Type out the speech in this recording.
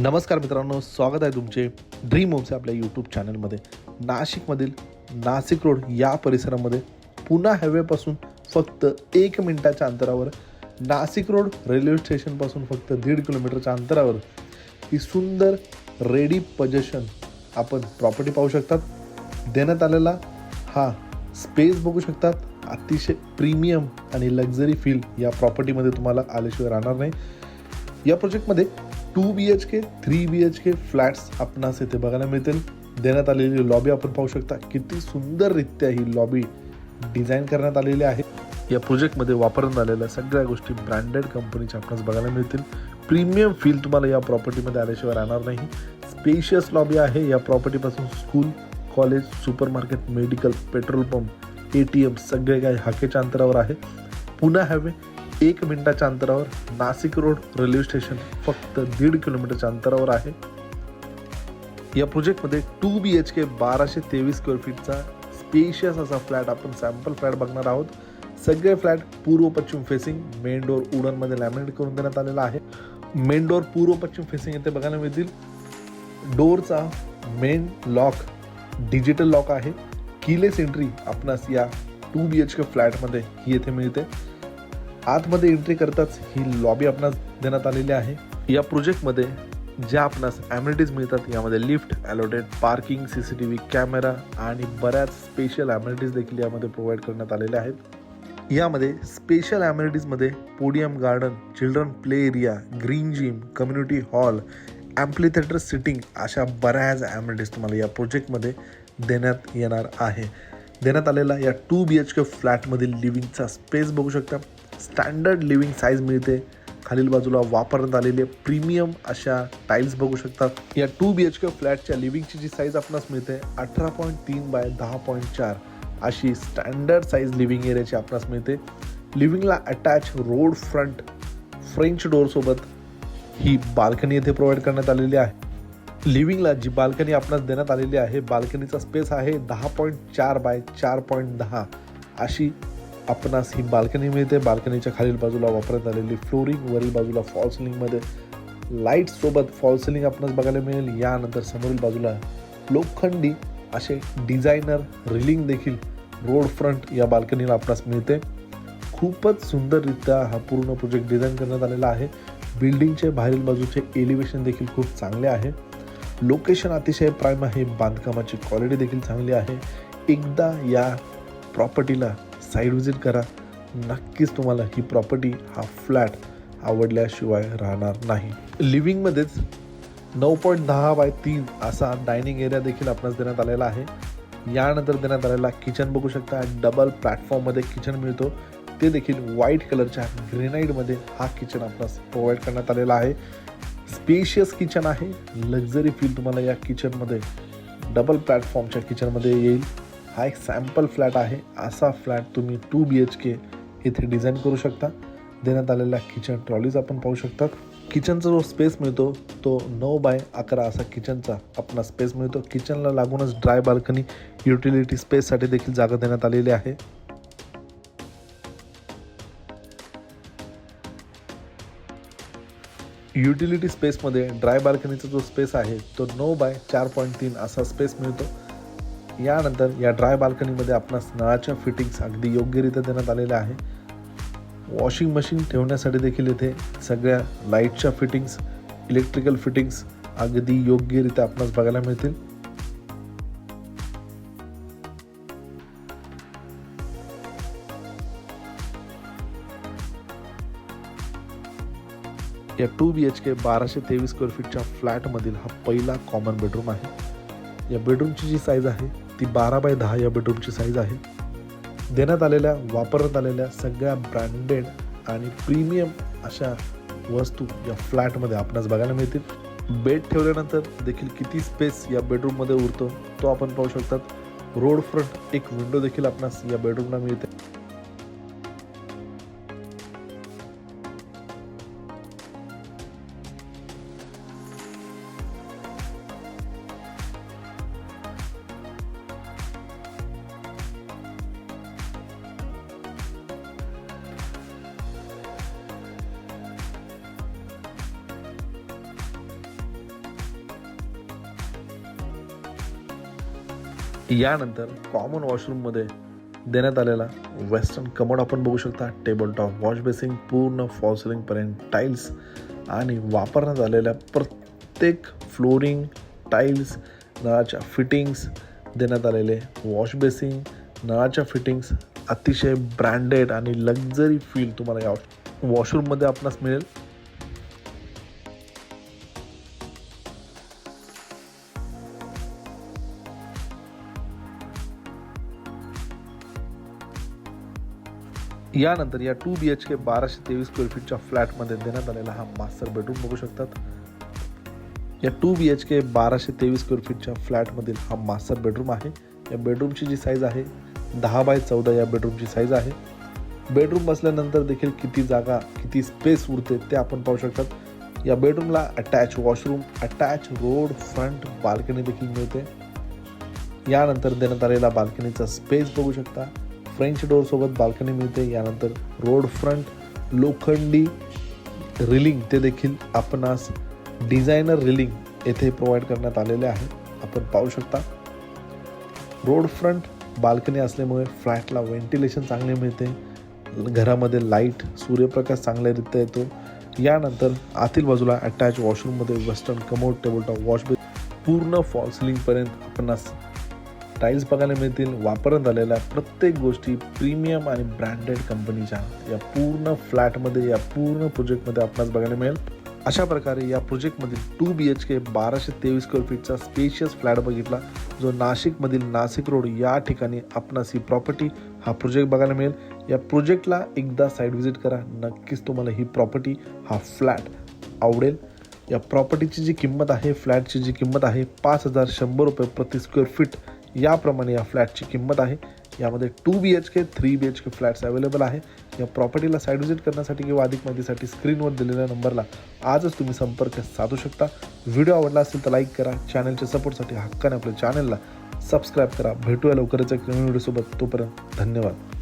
नमस्कार मित्रांनो स्वागत आहे तुमचे ड्रीम होमचे आपल्या यूट्यूब चॅनलमध्ये नाशिकमधील नाशिक रोड या परिसरामध्ये पुन्हा हायवेपासून फक्त एक मिनिटाच्या अंतरावर नाशिक रोड रेल्वे स्टेशनपासून फक्त दीड किलोमीटरच्या अंतरावर ही सुंदर रेडी पजेशन आपण प्रॉपर्टी पाहू शकतात. देण्यात आलेला हा स्पेस बघू शकतात. अतिशय प्रीमियम आणि लक्झरी फील या प्रॉपर्टीमध्ये तुम्हाला आल्याशिवाय राहणार नाही. या प्रोजेक्टमध्ये two B H K three B H K flats आपणास येथे बघायला मिळतील. देण्यात आलेली लॉबी आपण पाहू शकता. किती सुंदररित्या ही लॉबी डिझाईन करण्यात आलेली आहे. या प्रोजेक्टमध्ये वापरण्यात आलेल्या सगळ्या गोष्टी ब्रँडेड कंपनीच्या आपणास बघायला मिळतील. प्रीमियम फील तुम्हाला या प्रॉपर्टीमध्ये आल्याशिवाय राहणार नाही. स्पेशियस लॉबी आहे. या प्रॉपर्टीपासून school college super market medical petrol pump A T M सगळे काही हाकेच्या अंतरावर आहे. पुन्हा हॅवे. एक मिनिटाच्या अंतरावर नाशिक रोड रेल्वे स्टेशन फक्त दीड किलोमीटरच्या अंतरावर आहे. या प्रोजेक्टमध्ये टू बी एच के बाराशे तेवीस स्क्वेअर फीटचा स्पेशियस असा फ्लॅट आपण सॅम्पल फ्लॅट बघणार आहोत. सगळे फ्लॅट पूर्व पश्चिम फेसिंग मेन डोअर उडनमध्ये लॅमिनेट करून देण्यात आलेला आहे. मेन डोअर पूर्व पश्चिम फेसिंग येथे बघायला मिळतील. डोअरचा मेन लॉक डिजिटल लॉक आहे. किलेस एंट्री आपणास या टू बी एच के फ्लॅटमध्ये ही येथे मिळते. आतमध्ये एंट्री करताच ही लॉबी आपणास देण्यात आलेली आहे. या प्रोजेक्टमध्ये ज्या आपणास ॲम्युनिटीज मिळतात यामध्ये lift allotted parking C C T V camera आणि बऱ्याच स्पेशल ॲम्युनिटीज देखील यामध्ये प्रोव्हाइड करण्यात आलेल्या आहेत. यामध्ये special ॲम्युनिटीजमध्ये podium garden children play area green gym community hall amphitheatre seating अशा बऱ्याच ॲम्युनिटीज तुम्हाला या प्रोजेक्टमध्ये देण्यात येणार आहे. देण्यात आलेला या टू बी एच के फ्लॅटमधील लिव्हिंगचा स्पेस बघू शकता. स्टँडर्ड लिव्हिंग साईज मिळते. खालील बाजूला वापरण्यात आलेले प्रीमियम अशा टाईल्स बघू शकतात या टू बी एच के फ्लॅटच्या लिव्हिंगची जी साईज आपणास मिळते अठरा पॉईंट तीन बाय दहा पॉईंट चार अशी स्टँडर्ड साईज लिव्हिंग एरियाची आपणास मिळते. लिव्हिंगला अटॅच रोड फ्रंट फ्रेंच डोअरसोबत ही बाल्कनी येथे प्रोव्हाइड करण्यात आलेली आहे. लिव्हिंगला जी बाल्कनी आपणास देण्यात आलेली आहे बाल्कनीचा स्पेस आहे दहा पॉईंट चार बाय चार पॉईंट दहा अशी आपणास ही बाल्कनी मिळते. बाल्कनीच्या खालील बाजूला वापरण्यात आलेली फ्लोरिंग वरील बाजूला फॉल सिलिंगमध्ये लाइट सोबत फॉल सिलिंग आपणास बघायला मिळेल. यानंतर समोरील बाजूला लोखंडी असे डिझायनर रिलिंग देखील रोड फ्रंट या बाल्कनीला आपणास मिळते. खूपच सुंदररित्या हा पूर्ण प्रोजेक्ट डिझाईन करण्यात आलेला आहे. बिल्डिंगचे बाहेरील बाजूचे एलिव्हेशन देखील खूप चांगले आहे. लोकेशन अतिशय प्राईम आहे. बांधकामाची क्वालिटी देखील चांगली आहे. एकदा या प्रॉपर्टीला साईड व्हिजिट करा. नक्कीच तुम्हाला ही प्रॉपर्टी हा फ्लॅट आवडल्याशिवाय राहणार नाही. लिव्हिंगमध्येच नऊ पॉईंट दहा बाय तीन असा डायनिंग एरिया देखील आपणास देण्यात आलेला आहे. यानंतर देण्यात आलेला किचन बघू शकता. डबल प्लॅटफॉर्ममध्ये किचन मिळतो. ते देखील व्हाईट कलरच्या ग्रेनाईटमध्ये हा किचन आपणास प्रोव्हाइड करण्यात आलेला आहे. स्पेशियस किचन आहे. लक्झरी फील तुम्हाला या किचनमध्ये डबल प्लॅटफॉर्मच्या किचनमध्ये येईल. हा एक सॅम्पल फ्लॅट आहे. असा फ्लॅट तुम्ही टू बी एच के इथे डिझाईन करू शकता. देण्यात आलेल्या किचन ट्रॉलीज आपण पाहू शकतात. किचनचा जो स्पेस मिळतो तो नऊ बाय अकरा असा किचनचा आपण स्पेस मिळतो. किचनला लागूनच ड्राय बाल्कनी युटिलिटी स्पेससाठी देखील जागा देण्यात आलेली आहे. युटिलिटी स्पेसमध्ये ड्राय बाल्कनीचा जो स्पेस आहे तो नऊ बाय चार पॉईंट तीन असा स्पेस मिळतो. यानंतर या ड्राय बाल्कनीमध्ये आपणास नळाच्या फिटिंग्स अगदी योग्यरित्या देण्यात आलेल्या आहे वॉशिंग मशीन ठेवण्यासाठी देखील इथे सगळ्या लाईटच्या फिटिंग्स इलेक्ट्रिकल फिटिंग्स अगदी योग्यरित्या आपणास बघायला मिळतील. या टू बी एच के बाराशे तेवीस स्क्वेअर फीटच्या फ्लॅटमधील हा पहिला कॉमन बेडरूम आहे. या बेडरूमची जी साईज आहे ती बारा बाय दहा या बेडरूमची साईज आहे. देण्यात आलेल्या वापरण्यात आलेल्या सगळ्या ब्रँडेड आणि प्रीमियम अशा वस्तू या फ्लॅटमध्ये आपणास बघायला मिळतील. बेड ठेवल्यानंतर देखील किती स्पेस या बेडरूममध्ये उरतो तो आपण पाहू शकतात. रोड फ्रंट एक विंडो देखील आपणास या बेडरूमला मिळते. यानंतर कॉमन वॉशरूममध्ये देण्यात आलेला वेस्टर्न कमोड आपण बघू शकता. टेबल टॉप वॉश बेसिंग पूर्ण फॉल्सिलिंगपर्यंत टाईल्स आणि वापरण्यात आलेल्या प्रत्येक फ्लोरिंग टाईल्स नळाच्या फिटिंग्स देण्यात आलेले वॉश बेसिंग नळाच्या फिटिंग्स अतिशय ब्रँडेड आणि लक्झरी फील तुम्हाला या वॉशरूममध्ये आपणास मिळेल. यानंतर या टू बी एच के बाराशे तेवीस स्क्वेअर फीटच्या फ्लॅटमध्ये देण्यात आलेला हा मास्टर बेडरूम बघू शकतात. या टू बी एच के बाराशे तेवीस स्क्वेअर फीटच्या फ्लॅटमधील हा मास्टर बेडरूम आहे. या बेडरूमची जी साईज आहे दहा बाय चौदा या बेडरूमची साईज आहे. बेडरूम बसल्यानंतर देखील किती जागा किती स्पेस उरते ते आपण पाहू शकतात. या बेडरूमला attach washroom attach road front balcony देखील मिळते. यानंतर देण्यात आलेला बाल्कनीचा स्पेस बघू शकता. फ्रेंच डोअरसोबत बाल्कनी मिळते. यानंतर रोड फ्रंट लोखंडी रिलिंग ते देखील आपणास डिझायनर रिलिंग येथे प्रोव्हाइड करण्यात आलेले आहे. आपण पाहू शकता रोड फ्रंट बाल्कनी असल्यामुळे फ्लॅटला व्हेंटिलेशन चांगले मिळते. घरामध्ये लाइट सूर्यप्रकाश चांगल्यारीत्या येतो. यानंतर आतील बाजूला attach वॉशरूममध्ये western commode table top wash पूर्ण फॉल सिलिंगपर्यंत आपणास टाईल्स बघायला मिळतील वापरण्यात आलेल्या प्रत्येक गोष्टी प्रीमियम आणि ब्रँडेड कंपनीच्या या पूर्ण फ्लॅटमध्ये या पूर्ण प्रोजेक्टमध्ये आपणास बघायला मिळेल. अशा प्रकारे या प्रोजेक्टमध्ये टू बी एच के बाराशे तेवीस स्क्वेअर फीटचा स्पेशियस फ्लॅट बघितला जो नाशिकमधील नाशिक रोड या ठिकाणी आपणास ही प्रॉपर्टी हा प्रोजेक्ट बघायला मिळेल. या प्रोजेक्टला एकदा साईट व्हिजिट करा नक्कीच तुम्हाला ही प्रॉपर्टी हा फ्लॅट आवडेल. या प्रॉपर्टीची जी किंमत आहे फ्लॅटची जी किंमत आहे पाच हजार शंभर रुपये प्रति स्क्वेअर फीट याप्रमाणे या फ्लॅटची किंमत आहे. यामध्ये two B H K three B H K flats available आहे. या प्रॉपर्टीला साईड व्हिजिट करण्यासाठी किंवा अधिक माहितीसाठी स्क्रीनवर दिलेल्या नंबरला आजच तुम्ही संपर्क साधू शकता. व्हिडिओ आवडला असेल तर लाईक करा. चॅनलच्या सपोर्टसाठी हक्काने आपल्या चॅनलला सबस्क्राईब करा. भेटूया लवकरच एक नवीन व्हिडिओसोबत तोपर्यंत धन्यवाद.